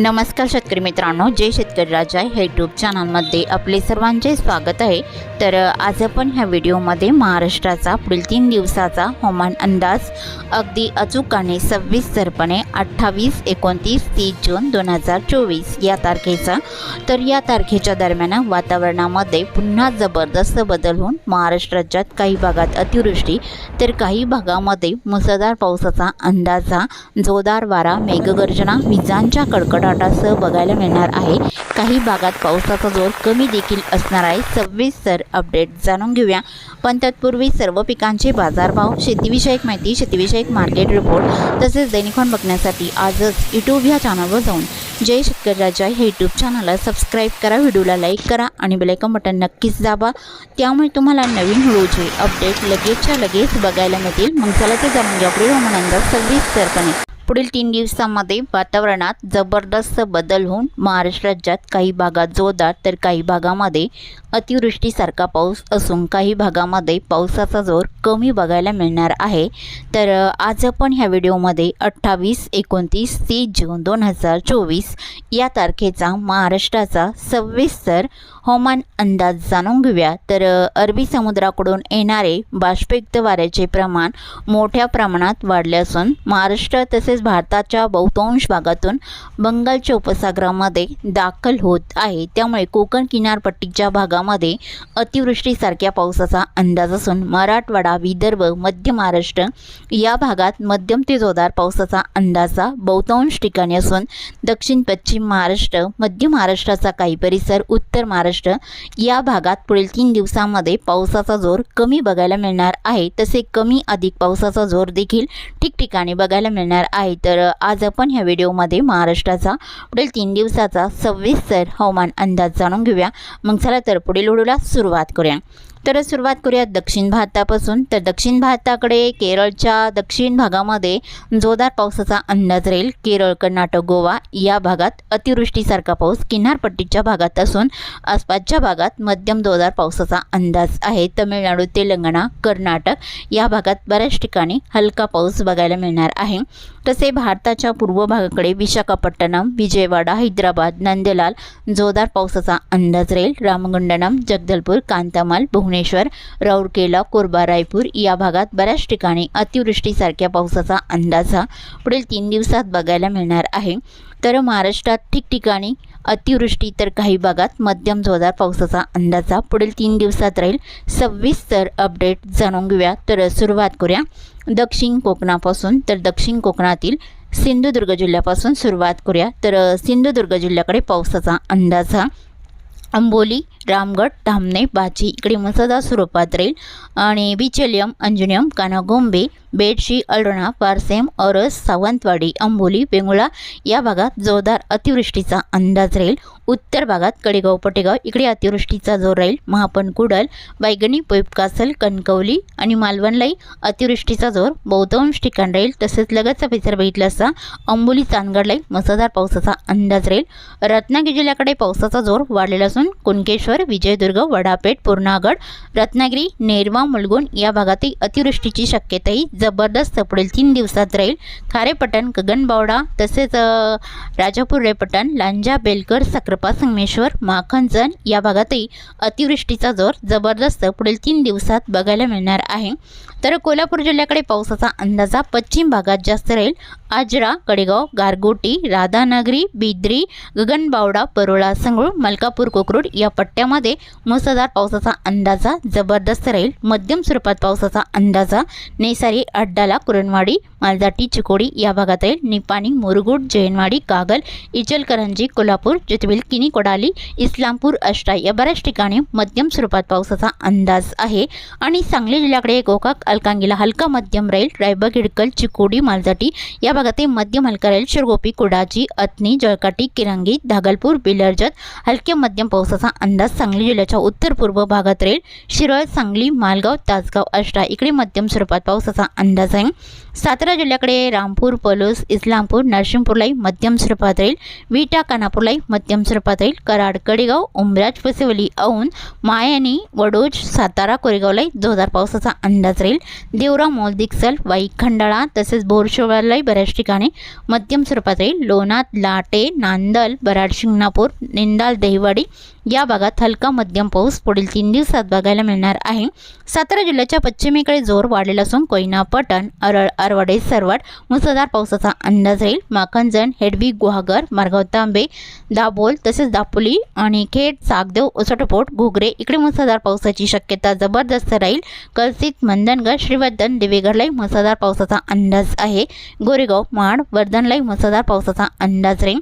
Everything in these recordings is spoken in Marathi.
नमस्कार शेतकरी मित्रांनो जय शेतकरी राजा हे यूट्यूब चॅनलमध्ये आपले सर्वांचे स्वागत आहे. तर आज आपण ह्या व्हिडिओमध्ये महाराष्ट्राचा पुढील तीन दिवसाचा हवामान अंदाज अगदी अचूक आणि सव्वीस सविस्तरपणे अठ्ठावीस एकोणतीस तीस जून दोन हजार चोवीस या तारखेचा. तर या तारखेच्या दरम्यान वातावरणामध्ये पुन्हा जबरदस्त बदल होऊन महाराष्ट्र राज्यात काही भागात अतिवृष्टी तर काही भागामध्ये मुसळधार पावसाचा अंदाजा जोरदार वारा मेघगर्जना विजांच्या कडकडाटासह बघायला मिळणार आहे. काही भागात पावसाचा जोर कमी देखील असणार आहे. सविस्तर अपडेट जाणून घेऊया. पण तत्पूर्वी सर्व पिकांचे बाजारभाव शेतीविषयक माहिती शेतीविषयक मार्केट रिपोर्ट तसेच दैनिकॉन बघण्यासाठी आजच यूट्यूब ह्या चॅनलवर जाऊन जय शेतकरी राजा हे यूट्यूब चॅनलला सबस्क्राईब करा व्हिडिओला लाईक करा आणि बेलायकन बटन नक्कीच दाबा. त्यामुळे तुम्हाला नवीन व्हिडिओचे अपडेट लगेचच्या लगेच बघायला मिळतील. मग चला ते जाणून घ्या. पुढील हवामानांदा सविस्तरपणे पुढील तीन दिवसामध्ये वातावरणात जबरदस्त बदल होऊन महाराष्ट्र राज्यात काही भागात जोरदार तर काही भागामध्ये अतिवृष्टीसारखा पाऊस असून काही भागामध्ये पावसाचा जोर कमी बघायला मिळणार आहे. तर आज आपण ह्या व्हिडिओमध्ये अठ्ठावीस एकोणतीस तीस जून दोन हजार चोवीस या तारखेचा महाराष्ट्राचा सविस्तर हवामान अंदाज जाणून घेऊया. तर अरबी समुद्राकडून येणारे बाष्पयुक्त वाऱ्याचे प्रमाण मोठ्या प्रमाणात वाढले असून महाराष्ट्र तसेच भारताच्या बहुतांश भागातून बंगालच्या उपसागरामध्ये दाखल होत आहे. त्यामुळे कोकण किनारपट्टीच्या भागामध्ये अतिवृष्टीसारख्या पावसाचा अंदाज असून मराठवाडा विदर्भ मध्य महाराष्ट्र या भागात मध्यम ते जोरदार पावसाचा अंदाजा बहुतांश ठिकाणी असून दक्षिण पश्चिम महाराष्ट्र मध्य महाराष्ट्राचा काही परिसर उत्तर महाराष्ट्र या भागात पुढील तीन दिवसांमध्ये पावसाचा जोर कमी बघायला मिळणार आहे. तसे कमी अधिक पावसाचा जोर देखील ठिकठिकाणी बघायला मिळणार आहे. तर आज आपण ह्या व्हिडिओमध्ये महाराष्ट्राचा पुढील तीन दिवसाचा सविस्तर हवामान अंदाज जाणून घेऊया. मग चला तर पुढील व्हिडिओला सुरुवात करूया. तर सुरुवात करूया दक्षिण भारतापासून. तर दक्षिण भारताकडे केरळच्या दक्षिण भागामध्ये जोरदार पावसाचा अंदाज राहील. केरळ कर्नाटक गोवा या भागात अतिवृष्टीसारखा पाऊस किनारपट्टीच्या भागात असून आसपासच्या भागात मध्यम जोरदार पावसाचा अंदाज आहे. तमिळनाडू तेलंगणा कर्नाटक या भागात बऱ्याच ठिकाणी हलका पाऊस बघायला मिळणार आहे. तसे भारताच्या पूर्व भागाकडे विशाखापट्टणम विजयवाडा हैदराबाद नंदलाल जोरदार पावसाचा अंदाज राहील. रामगुंडनम जगदलपूर कांतामाल भुवनेश्वर राऊरकेला कोरबा रायपूर या भागात बऱ्याच ठिकाणी अतिवृष्टीसारख्या पावसाचा अंदाज हा पुढील तीन दिवसात बघायला मिळणार आहे. तर महाराष्ट्रात ठिकठिकाणी अतिवृष्टी तर काही भागात मध्यम जोरदार पावसाचा अंदाजा पुढील तीन दिवसात राहील सविस्तर अपडेट जाणून घेऊया. तर सुरुवात करूया. दक्षिण कोकणापासून तर दक्षिण कोकणातील सिंधुदुर्ग जिल्ह्यापासून सुरुवात करूया. तर सिंधुदुर्ग जिल्ह्याकडे पावसाचा अंदाजा अंबोली रामगड धामणे बाची इकडे मुसळधार स्वरूपात राहील. आणि बिचलियम अंजुनियम कानागोंबे बेडशी अल्डोणा पारसेम औरस सावंतवाडी अंबोली वेंगुळा या भागात जोरदार अतिवृष्टीचा अंदाज राहील. उत्तर भागात कडेगाव पटेगाव इकडे अतिवृष्टीचा जोर राहील. महापण कुडल बैगणी पोईपकासल कणकवली आणि मालवणलाही अतिवृष्टीचा जोर बहुतांश ठिकाण राहील. तसेच लगतचा परिसर बघितला असता अंबोली चांदगडलाही मुसळधार पावसाचा अंदाज राहील. रत्नागिरी जिल्ह्याकडे पावसाचा जोर वाढलेला असून कुणकेश्वर विजयदुर्ग वडापेठ पूर्णागड रत्नागिरी नेरवा मुलगुण या भागातही अतिवृष्टीची शक्यताही जबरदस्त पुढील तीन दिवसात राहील. खारेपटण गगनबावडा तसेच राजापूर रेपटण लांजा बेलकर सक्रपा संगमेश्वर माखनजन या भागातही अतिवृष्टीचा जोर जबरदस्त पुढील तीन दिवसात बघायला मिळणार आहे. तर कोल्हापूर जिल्ह्याकडे पावसाचा अंदाजा पश्चिम भागात जास्त राहील. आजरा कडेगाव गारगोटी राधानगरी बिद्री गगनबावडा परोळा संगूळ मलकापूर कोकरूड या पट्ट्यामध्ये मुसळधार पावसाचा अंदाजा जबरदस्त राहील मध्यम स्वरूपात पावसाचा अंदाजा नेसारी अड्डाला कुरणवाडी मालदाटी चिकोडी या भागात राहील निपाणी मुरगुड जैनवाडी कागल इचलकरंजी कोल्हापूर जितविल किनी कोडाली इस्लामपूर अष्टा या बऱ्याच ठिकाणी मध्यम स्वरूपात पावसाचा अंदाज आहे आणि सांगली जिल्ह्याकडे गोकाक अलकांगीला हलका मध्यम राहील रायबगिडकल चिकोडी मालजाटी या भागातही मध्यम हलका राहील शिरगोपी कुडाची अथनी जळकाटी किरंगी धागलपूर बिलर्जत हलक्या मध्यम पावसाचा अंदाज सांगली जिल्ह्याच्या उत्तर पूर्व भागात राहील शिरळ सांगली मालगाव तासगाव अष्टा इकडे मध्यम स्वरूपात पावसाचा अंदाज आहे सातारा जिल्ह्याकडे रामपूर पलूस इस्लामपूर नरसिंहपूरलाही मध्यम स्वरूपात राहील विटा कानापूरलाही मध्यम स्वरूपात राहील कराड कडेगाव उमराज फसिवली औंध मायानी वडोज सातारा कोरेगावलाही जोरदार पावसाचा अंदाज राहील देवरा मोलदिक्सल वाई खंडाळा तसेच बोरशोळ्यालाही बऱ्याच बऱ्याच ठिकाणी मध्यम स्वरूपात राहील लोणात लाटे नांदल बराड शिंगणापूर निंदाल दहिवाडी या भागात हलका मध्यम पाऊस पुढील तीन दिवसात बघायला मिळणार आहे. सातारा जिल्ह्याच्या पश्चिमेकडे जोर वाढलेला असून कोयना पटण अरळ अरवडे सरवड मुसळधार पावसाचा अंदाज राहील. माखणजण हेडवी गुहागर मारगाव तांबे दाभोल तसेच दापोली आणि खेड सागदेव ओसटपोट घुगरे इकडे मुसळधार पावसाची शक्यता जबरदस्त राहील. कलसित मंदनगड श्रीवर्धन देवेगडलाही मुसळधार पावसाचा अंदाज आहे. गोरेगाव माड वर्धनलाही मुसळधार पावसाचा अंदाज राहील.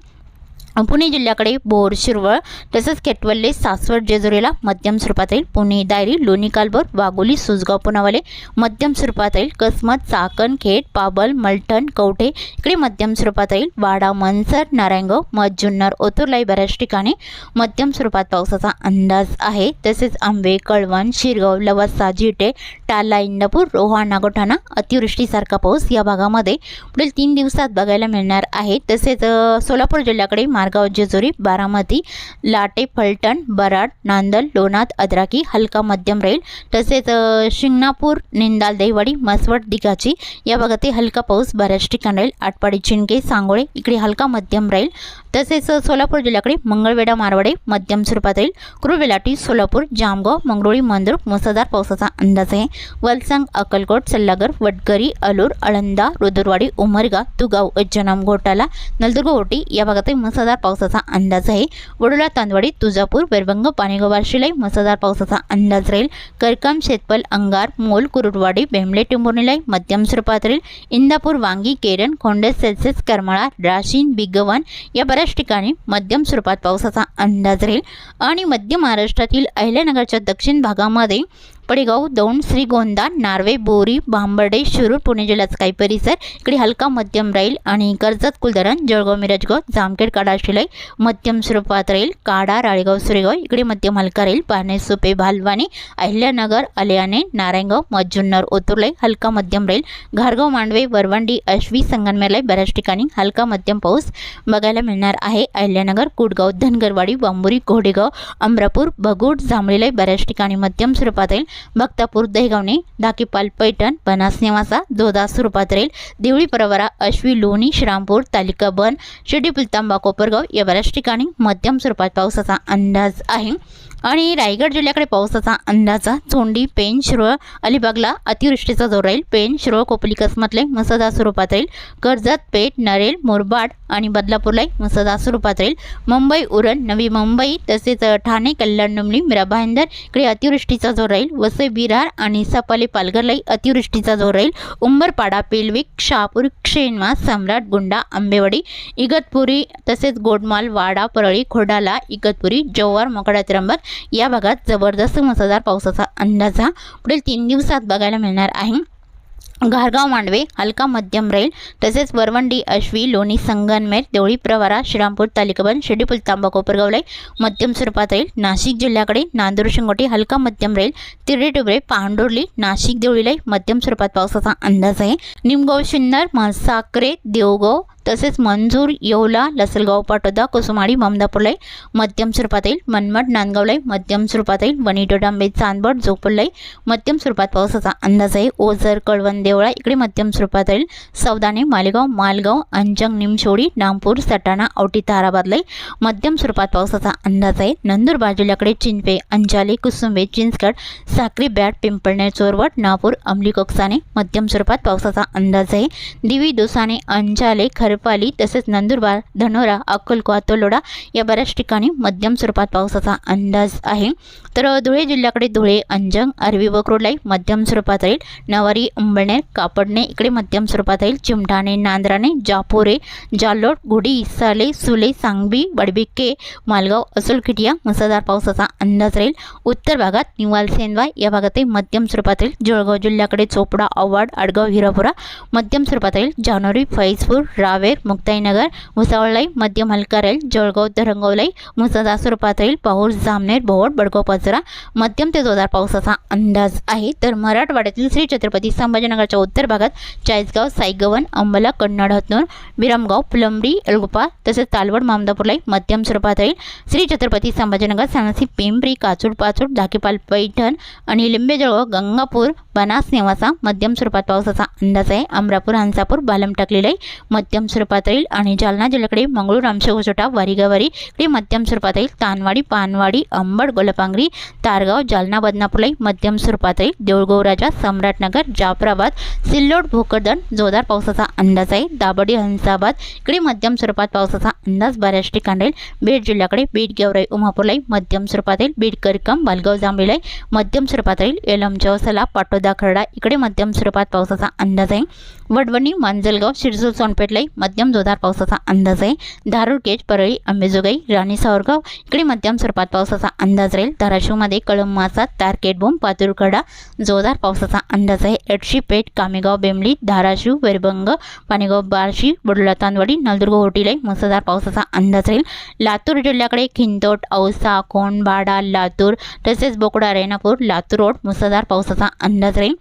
पुणे जिल्ह्याकडे बोर शिरवळ तसेच केटवल्ले सासवड जेजुरीला मध्यम स्वरूपात येईल. पुणे दायरी लोणी कालभोर वाघोली सुजगाव पुनावाले मध्यम स्वरूपात येईल. कसमत चाकण खेड पाबल मलठण कवठे इकडे मध्यम स्वरूपात येईल. वाडा मनसर नारायणगाव मध जुन्नर ओतूरलाही बऱ्याच ठिकाणी मध्यम स्वरूपात पावसाचा अंदाज आहे. तसेच आंबे कळवण शिरगाव लवासा जिटे टाला इंदापूर रोहा नागोठाणा अतिवृष्टीसारखा पाऊस या भागामध्ये पुढील तीन दिवसात बघायला मिळणार आहे. तसेच सोलापूर जिल्ह्याकडे मारगाव जेजुरी बारामती लाटे फलटण बराड नांदल लोणाद अद्राकी हलका मध्यम राहील तसेच शिंगणापूर निंदाल दहिवाडी मसवट दिघाची या भागातही हलका पाऊस बऱ्याच ठिकाणी राहील. आटपाडी चिंके सांगोळे इकडे हलका मध्यम राहील. तसेच सोलापूर जिल्ह्याकडे मंगळवेढा मारवाडे मध्यम स्वरूपात राहील. क्रुवेलाटी सोलापूर जामगाव मंगळोळी मंद्रुप मुसळधार पावसाचा अंदाज आहे. वलसंग अक्कलकोट सल्लागर वडकरी अलूर अळंदा रुदुरवाडी उमरगा तुगाव उज्जनाम घोटाला नलदुर्ग ओटी या भागातही मुसळधार पावसाचा अंदाज आहे वडोला तांदवाडी तुळजापूर बेरबंग पाणीगोबार शिलाई मुसळधार पावसाचा अंदाज राहील. करकम शेतपल अंगार मोल कुरुडवाडी बेंबले टिंबुर्णीलाही मध्यम स्वरूपात राहील. इंदापूर वांगी केरन खोंडेस सेल्सिअस करमाळा राशीन बिगवन या बऱ्याच ठिकाणी मध्यम स्वरूपात पावसाचा अंदाज राहील. आणि मध्य महाराष्ट्रातील अहिल्यानगरच्या दक्षिण भागामध्ये पडेगाव दौंड श्रीगोंदा नार्वे बोरी भांबर्डे शिरूर पुणे जिल्ह्याचा काही परिसर. इकडे हलका मध्यम राहील आणि कर्जत कुलधरण जळगाव मिरजगाव जामखेड काडा शिलाई मध्यम स्वरूपात राहील. काडा राळेगाव सुरेगाव इकडे मध्यम हलका राहील. पारणे सुपे भालवाणी अहिल्यानगर अलियाने नारायणगाव मज्जुन्नर ओतुर्लाई हलका मध्यम राहील. घारगाव मांडवे वरवंडी अश्वी संगमनेरलाई बऱ्याच ठिकाणी हलका मध्यम पाऊस बघायला मिळणार आहे. अहिल्यानगर कुडगाव धनगरवाडी बांबुरी घोडेगाव अमरापूर भगूड जांभळीलाई बऱ्याच ठिकाणी मध्यम स्वरूपात राहील. भक्तापूर दहेगावणे धाकीपाल पैठण बनास निवासा जोदा स्वरूपात देवळी परवरा अश्वी लोणी श्रामपूर तालिका बन शिर्डी पुलतांबा कोपरगाव या बऱ्याच ठिकाणी मध्यम स्वरूपात पावसाचा अंदाज आहे. आणि रायगड जिल्ह्याकडे पावसाचा अंदाजा चोंडी पेन शिरोळ अलिबागला अतिवृष्टीचा जोर राहील. पेन शिरोळ कोपली कसमतले मुसळधार स्वरूपात राहील. कर्जत पेठ नरेल मुरबाड आणि बदलापूरलाही मुसळधार स्वरूपात राहील. मुंबई उरण नवी मुंबई तसेच ठाणे कल्याण डुमली मीरा भाईंदर इकडे अतिवृष्टीचा जोर राहील. वसई बिरार आणि सपाली पालघरलाही अतिवृष्टीचा जोर राहील. उंबरपाडा पेलविक शहापूर क्षेणमा सम्राट गुंडा आंबेवाडी इगतपुरी तसेच गोडमाल वाडा परळी खोडाला इगतपुरी जव्हार मोकडा त्र्यंबक या भागात जबरदस्त मुसळधार पावसाचा अंदाजा पुढील तीन दिवसात बघायला मिळणार आहे. घारगाव मांडवे हलका मध्यम राहील तसेच वरवंडी अश्वी लोणी संगनमेर देवळी प्रवारा श्रीरामपूर तालिकाबंद शिर्डीपूल तांबा कोपरगावलाई मध्यम स्वरूपात राहील नाशिक जिल्ह्याकडे नांदूर शिंगोटी हलका मध्यम राहील तिरडे टुबरे पांडुर्ली नाशिक देवळीलाई मध्यम स्वरूपात पावसाचा अंदाज आहे. निमगाव शिन्नर म्हसाकरे देवगाव तसेच मंजूर येवला लसलगाव पाटोदा कुसुमाडी ममदापूरलाई मध्यम स्वरूपात येईल मनमड नांदगावलाई मध्यम स्वरूपात येईल वणी डोडांबे चांदबड जोपडलाई मध्यम स्वरूपात पावसाचा अंदाज आहे ओझर कळवण देवळा इकडे मध्यम स्वरूपात येईल सौदाने मालेगाव मालगाव अंजंग निमशोडी नामपूर सटाणा औटी ताराबादलाई मध्यम स्वरूपात पावसाचा अंदाज आहे नंदुरबार जिल्ह्याकडे चिंचवे अंजाली कुसुंबे चिंचगड साक्री बॅट पिंपळणे चोरवड नागपूर अंमली कोकसाने मध्यम स्वरूपात पावसाचा अंदाज आहे दिवी दोसाने अंजाले खरपाली तसेच नंदुरबार धनोरा अक्कलकोवा तोलोडा या बऱ्याच ठिकाणी मध्यम स्वरूपात पावसाचा अंदाज आहे. तर धुळे जिल्ह्याकडे धुळे अंजंग अरवी वक्रोडलाई मध्यम स्वरूपात राहील. नवारी उंबळनेर कापडणे इकडे मध्यम स्वरूपात राहील. चिमठाणे नांद्राणे जापोरे जालोट गुडी इसाले सुले सांगवी वडबिक्के मालगाव असोलखिटिया मुसळधार पावसाचा अंदाज राहील. उत्तर भागात निवाल सेनवाय या भागातही मध्यम स्वरूपात राहील. जळगाव जिल्ह्याकडे चोपडा आव्हाड आडगाव हिरापुरा मध्यम स्वरूपात राहील. जानोरी फैजपूर रावे रावेर मुक्ताईनगर भुसावळलाई मध्यम हलका राहील जळगाव धरंगवलाई मुसळधार स्वरूपात राहील पाऊस जामनेर भोवड बडगाव पाचरा मध्यम ते जोरदार पावसाचा अंदाज आहे. तर मराठवाड्यातील श्री छत्रपती संभाजीनगरच्या उत्तर भागात चाळीसगाव साईगवन अंबला कन्नड हतनूर विरमगाव फुलंब्री अलगुपा तसेच तालवड मामदापूरलाई मध्यम स्वरूपात राहील. श्री छत्रपती संभाजीनगर सानसी पिंपरी काचूड पाचूड धाकेपाल पैठण आणि लिंबे जळगाव गंगापूर बनास नेवासा मध्यम स्वरूपात पावसाचा अंदाज आहे. अमरापूर हंसापूर बालम टाकलेला मध्यम स्वरूपात राहील आणि जालना जिल्ह्याकडे मंगळूर रामशेगोचोटा वारीगावारी इकडे मध्यम स्वरूपात राहील तानवाडी पानवाडी अंबड गोलपांगरी तारगाव जालना बदनापूरलाई मध्यम स्वरूपात राहील देऊळगाव राजा सम्राटनगर जाफराबाद सिल्लोड भोकरदन जोरदार पावसाचा अंदाज आहे. दाबडी हंसाबाद इकडे मध्यम स्वरूपात पावसाचा अंदाज. बऱ्याच ठिकाणी राहील बीड जिल्ह्याकडे बीड गेवराई उमापूरलाई मध्यम स्वरूपात राहील बीड करकम बालगाव जांभळीलाई मध्यम स्वरूपात राहील एलम चौसला पाटोदा खरडा इकडे मध्यम स्वरूपात पावसाचा अंदाज आहे. वडवणी मांजलगाव शिरजू सोनपेठलाई मध्यम जोरदार पावसाचा अंदाज आहे. धारूर केज परळी अंबेजोगाई राणी सावरगाव इकडे मध्यम स्वरूपात पावसाचा अंदाज राहील. धाराशिवमध्ये कळंब मासा तारकेटबोम पातूरकडा जोरदार पावसाचा अंदाज आहे. एडशी पेठ कामेगाव बेंबली धाराशिव वेरबंग पाणीगाव बार्शी बुडला तांदवाडी नलदुर्ग होटीलाई मुसळधार पावसाचा अंदाज राहील. लातूर जिल्ह्याकडे खिंदोट औसा कोंडबाडा लातूर तसेच बोकडा रेणापूर लातूर रोड मुसळधार पावसाचा अंदाज राहील.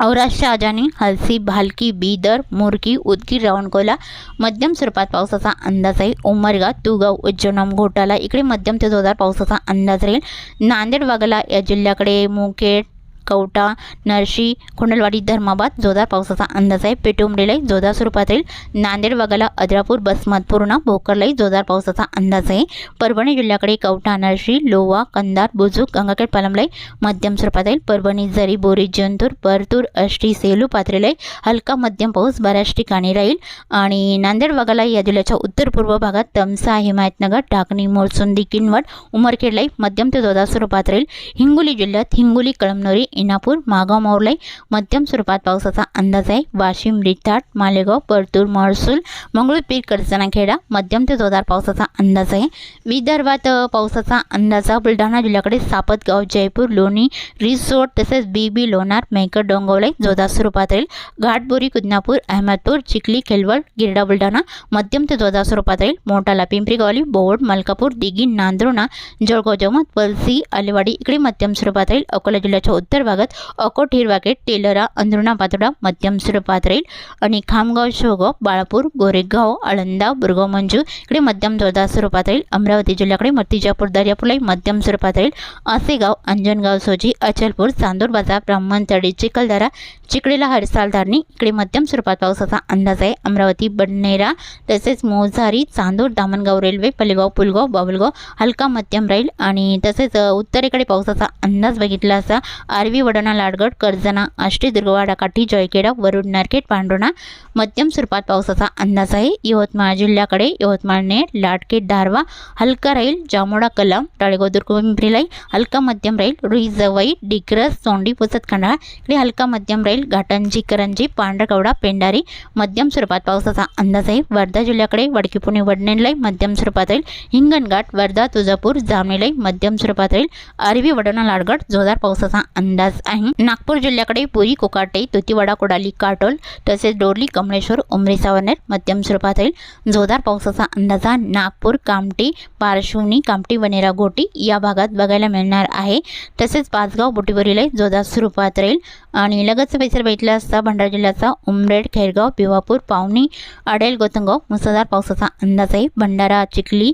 औराज शहाजानी हलसी भालकी बीदर मुरकी उदगीर रावणकोला मध्यम स्वरूपात पावसाचा अंदाज आहे उमरगा तुगाव उज्जैनम घोटाला इकडे मध्यम ते जोरदार पावसाचा अंदाज राहील. नांदेड वागला या जिल्ह्याकडे मुखेड कवटा नरशी खोंडलवाडी धर्माबाद जोरदार पावसाचा अंदाज आहे. पेटुंबरीलाही जोरदार स्वरूपात राहील नांदेड वागाला अद्रापूर बसमत पूर्णा भोकरलाही जोरदार पावसाचा अंदाज आहे. परभणी जिल्ह्याकडे कवठा नरशी लोवा कंदार बुजुक गंगाखेड पालमलाई मध्यम स्वरूपात राहील परभणी जरी बोरी जंतूर परतूर अष्टी सेलू पात्रेलाई हलका मध्यम पाऊस बऱ्याच ठिकाणी राहील. आणि नांदेड वागाला या जिल्ह्याच्या उत्तर पूर्व भागात तमसा हिमायतनगर टाकणी मोळसुंदी किनवट उमरखेडलाई मध्यम ते जोरदार स्वरूपात राहील. हिंगोली जिल्ह्यात हिंगोली कळमनोरी इनापूर मागाव मावलाई मध्यम स्वरूपात पावसाचा अंदाज आहे. वाशिम रिताट मालेगाव परतूर महसूल मंगळूरपीर करसनाखेडा मध्यम ते जोरदार पावसाचा अंदाज आहे. विदर्भात पावसाचा अंदाज आहे. बुलढाणा जिल्ह्याकडे सापतगाव जयपूर लोणी रिसोड तसेच बीबी लोणार मेकर डोंगवलाई जोरदार स्वरूपात राहील घाटबोरी कुदनापूर अहमदपूर चिखली खेलवड गिरडा बुलढाणा मध्यम ते जोरदार स्वरूपात राहील मोठाला पिंपरी गावली बोवड मलकापूर दिघी नांदुर्णा जळगाव जमत पलसी आलेवाडी इकडे मध्यम स्वरूपात राहील अकोला जिल्ह्याच्या उत्तर भागात अकोट हिरवाकेट तेलरा अंधरुणा पातोडा मध्यम स्वरूपात राहील आणि खामगाव शोगाव बाळापूर गोरेगाव आळंदा बुरगाव मंजू इकडे मध्यम जोरदार स्वरूपात राहील अमरावती जिल्ह्याकडे मर्तिजापूर दर्यापूरलाही मध्यम स्वरूपात राहील आसेगाव अंजनगाव सोजी अचलपूर चांदूर बाजार ब्राह्मणतडी चिखलदरा चिकडेला हरसाल धारणी इकडे मध्यम स्वरूपात पावसाचा अंदाज आहे. अमरावती बडनेरा तसेच मोझारी चांदूर दामणगाव रेल्वे पलेगाव पुलगाव बाबुलगाव हलका मध्यम राहील आणि तसेच उत्तरेकडे पावसाचा अंदाज बघितला असा. आरवी वडणा लाडगड कर्जना आष्टी दुर्गवाडा काठी जयखेडा वरुड नारखेड पांडुणा मध्यम स्वरूपात पावसाचा अंदाज आहे यवतमाळ जिल्ह्याकडे यवतमाळने लाडखेड धारवा दारवा हलका राहील जामोडा कलम टाळेगाव दुर्गपिंपरीलाई हलका मध्यम राहील रुईजवाई डिग्रस सोंडी पुसत खंडाळा इकडे हलका मध्यम राहील घाटंजी करंजी पांढरकवडा पेंडारी मध्यम स्वरूपात पावसाचा अंदाज आहे वर्धा जिल्ह्याकडे वडकी पुणे वडनेरलाई मध्यम स्वरूपात राहील हिंगणघाट वर्धा तुळजापूर जामनेलाई मध्यम स्वरूपात राहील अरबी वडणा लाडगड जोरदार पावसाचा अंदाज आहे नागपूर जिल्ह्याकडे पुरी कोकाटे तुतीवाडा कोडाली काटोल तसेच डोरली कमळेश्वर उमरी सावनेर मध्यम स्वरूपात राहील जोरदार पावसाचा अंदाज हा नागपूर कामटी पारशिवनी कामटी वनेरा गोटी या भागात बघायला मिळणार आहे. तसेच पाचगाव बोटीवरील जोरदार स्वरूपात राहील. आणि लगतच परिसर बघितला असता भंडारा जिल्ह्याचा उमरेड खैरगाव भिवापूर पावनी आडेल गोतंगाव मुसळधार पावसाचा अंदाज आहे भंडारा चिखली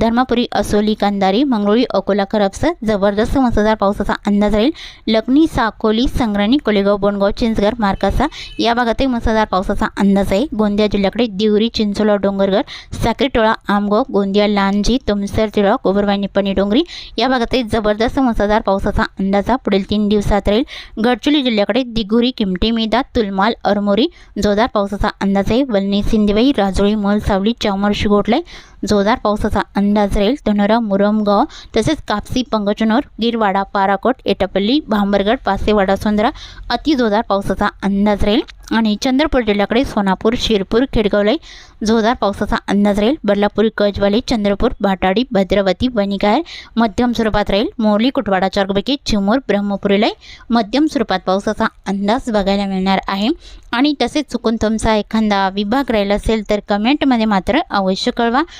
धर्मापुरी असोली कंदारी मंगळुरी अकोला करपसर जबरदस्त मुसळधार पावसाचा अंदाज राहील. लखनी साकोली संग्राणी कोलेगाव बोंडगाव चिंचगड मार्कासा या भागातही मुसळधार पावसाचा अंदाज आहे. गोंदिया जिल्ह्याकडे दिवरी चिंचोला डोंगरगड साक्रीटोळा आमगाव गोंदिया लांजी तुमसर तिळा गोबरवाई निप्पणी डोंगरी या भागातही जबरदस्त मुसळधार पावसाचा अंदाज पुढील तीन दिवसात राहील. गडचिरोली जिल्ह्याकडे दिगुरी किमटी मेदा तुलमाल अरमोरी जोरदार पावसाचा अंदाज आहे वलनी सिंदेवाई राजोळी मल सावली चामर शिगोटले जोरदार पावसाचा अंदाज राहील. धनोरा मुरमगाव तसेच कापसी पंगचनोर गिरवाडा पाराकोट एटापल्ली भांबरगड पासेवाडा सोंदरा अति जोरदार पावसाचा अंदाज राहील. आणि चंद्रपूर जिल्ह्याकडे सोनापूर शिरपूर खेडगावलाई जोरदार पावसाचा अंदाज राहील. बदलापूर कजवाली चंद्रपूर भाटाडी भद्रावती वणिगार मध्यम स्वरूपात राहील. मोरली कुटवाडा चारपैकी चिमूर ब्रह्मपुरीलाई मध्यम स्वरूपात पावसाचा अंदाज बघायला मिळणार आहे. आणि तसेच चुकून तुमचा एखादा विभाग राहिला असेल तर कमेंटमध्ये मात्र अवश्य कळवा.